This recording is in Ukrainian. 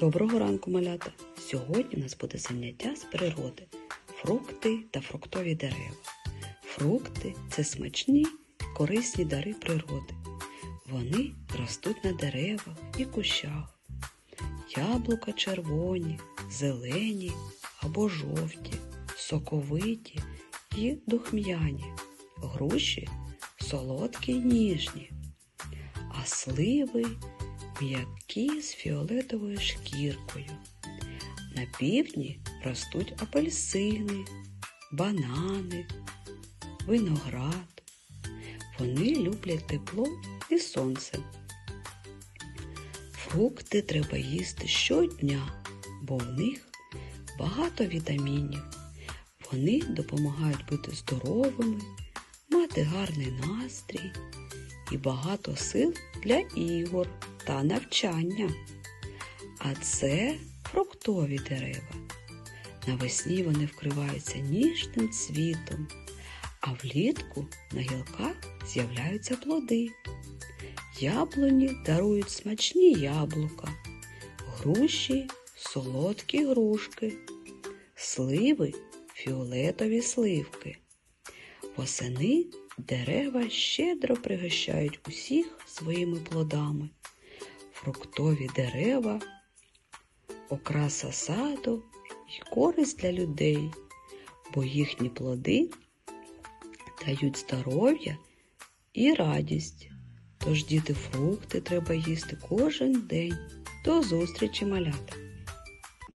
Доброго ранку, малята! Сьогодні у нас буде заняття з природи. Фрукти та фруктові дерева. Фрукти це смачні, корисні дари природи. Вони ростуть на деревах і кущах. Яблука червоні, зелені або жовті, соковиті і духм'яні. Груші солодкі й ніжні, а сливи м'які з фіолетовою шкіркою. На півдні ростуть апельсини, банани, виноград. Вони люблять тепло і сонце. Фрукти треба їсти щодня, бо в них багато вітамінів. Вони допомагають бути здоровими, мати гарний настрій і багато сил для ігор та навчання. А це фруктові дерева. Навесні вони вкриваються ніжним цвітом, а влітку на гілках з'являються плоди. Яблуні дарують смачні яблука, груші солодкі грушки, сливи фіолетові сливки. Восени дерева щедро пригощають усіх своїми плодами. Фруктові дерева, окраса саду і користь для людей, бо їхні плоди дають здоров'я і радість. Тож діти фрукти треба їсти кожен день. До зустрічі, малята!